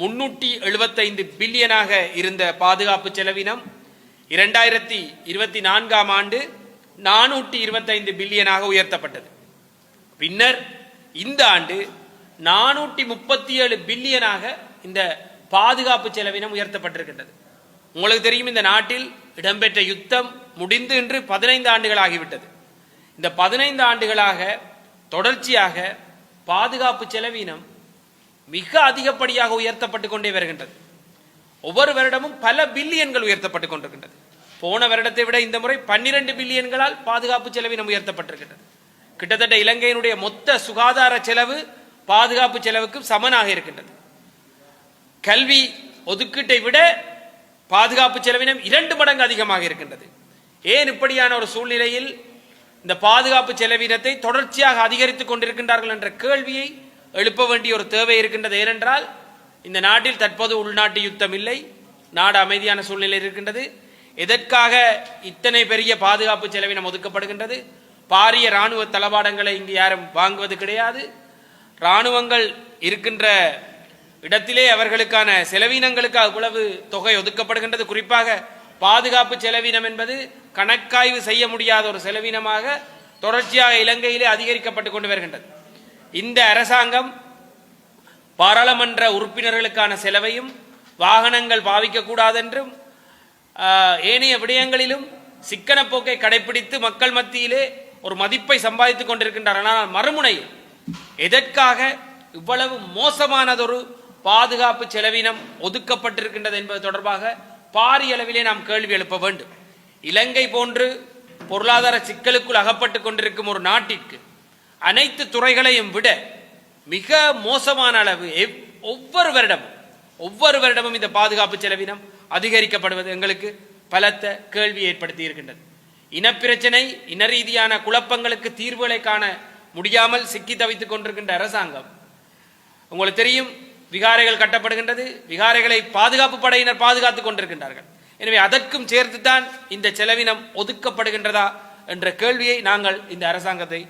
முன்னூற்றி எழுபத்தைந்து பில்லியனாக இருந்த பாதுகாப்பு செலவினம் இரண்டாயிரத்தி இருபத்தி நான்காம் ஆண்டு நானூற்றி இருபத்தைந்து பில்லியனாக உயர்த்தப்பட்டது. பின்னர் இந்த ஆண்டு நானூற்றி முப்பத்தி ஏழு பில்லியனாக இந்த பாதுகாப்பு செலவினம் உயர்த்தப்பட்டிருக்கின்றது. உங்களுக்கு தெரியும் இந்த நாட்டில் இடம்பெற்ற யுத்தம் முடிந்து இன்று பதினைந்து ஆண்டுகள் ஆகிவிட்டது இந்த பதினைந்து ஆண்டுகளாக தொடர்ச்சியாக பாதுகாப்பு செலவினம் மிக அதிகப்படியாக உயர்த்தப்பட்டு கொண்டே வருகின்றது. ஒவ்வொரு வருடமும் பல பில்லியன்கள் உயர்த்தப்பட்டு கொண்டிருக்கின்றது. போன வருடத்தை விட இந்த முறை பன்னிரண்டு பில்லியன்களால் பாதுகாப்பு செலவினம் உயர்த்தப்பட்டிருக்கின்றது. கிட்டத்தட்ட இலங்கையினுடைய மொத்த சுகாதார செலவு பாதுகாப்பு செலவுக்கு சமனாக இருக்கின்றது. கல்வி ஒதுக்கீட்டை விட பாதுகாப்பு செலவினம் இரண்டு மடங்கு அதிகமாக இருக்கின்றது. ஏன் இப்படியான ஒரு சூழ்நிலையில் இந்த பாதுகாப்பு செலவினத்தை தொடர்ச்சியாக அதிகரித்துக் கொண்டிருக்கின்றார்கள் என்ற கேள்வியை எழுப்ப வேண்டிய ஒரு தேவை இருக்கின்றது ஏனென்றால் இந்த நாட்டில் தற்போது உள்நாட்டு யுத்தம் இல்லை நாடு அமைதியான சூழ்நிலை இருக்கின்றது. எதற்காக இத்தனை பெரிய பாதுகாப்பு செலவினம் ஒதுக்கப்படுகின்றது? பாரிய இராணுவ தளபாடங்களை இங்கு யாரும் வாங்குவது கிடையாது. இராணுவங்கள் இருக்கின்ற இடத்திலே அவர்களுக்கான செலவினங்களுக்கு அவ்வளவு தொகை ஒதுக்கப்படுகின்றது. குறிப்பாக பாதுகாப்பு செலவினம் என்பது கணக்காய்வு செய்ய முடியாத ஒரு செலவினமாக தொடர்ச்சியாக இலங்கையிலே அதிகரிக்கப்பட்டு கொண்டு வருகின்றது. இந்த அரசாங்கம் பாராளுமன்ற உறுப்பினர்களுக்கான செலவையும் வாகனங்கள் பாவிக்கக்கூடாதென்றும் ஏனைய விடயங்களிலும் சிக்கன போக்கை கடைபிடித்து மக்கள் மத்தியிலே ஒரு மதிப்பை சம்பாதித்துக் கொண்டிருக்கின்றார். ஆனால் மறுமுனை எதற்காக இவ்வளவு மோசமானதொரு பாதுகாப்பு செலவினம் ஒதுக்கப்பட்டிருக்கின்றது என்பது தொடர்பாக பாரிய அளவிலே நாம் கேள்வி எழுப்ப வேண்டும். இலங்கை போன்று பொருளாதார சிக்கலுக்குள் அகப்பட்டு கொண்டிருக்கும் ஒரு நாட்டிற்கு அனைத்து துறைகளையும் விட மிக மோசமான அளவு ஒவ்வொரு வருடமும் ஒவ்வொரு வருடமும் இந்த பாதுகாப்பு செலவினம் அதிகரிக்கப்படுவது எங்களுக்கு பலத்த கேள்வி ஏற்படுத்தி இருக்கின்றது. இனப்பிரச்சனை இன ரீதியான குழப்பங்களுக்கு தீர்வுகளை காண முடியாமல் சிக்கி தவித்துக் கொண்டிருக்கின்ற அரசாங்கம் உங்களுக்கு தெரியும் விகாரைகள் கட்டப்படுகின்றது விகாரைகளை பாதுகாப்பு படையினர் பாதுகாத்துக் கொண்டிருக்கின்றார்கள். எனவே அதற்கும் சேர்த்துத்தான் இந்த செலவினம் ஒதுக்கப்படுகின்றதா என்ற கேள்வியை நாங்கள் இந்த அரசாங்கத்தை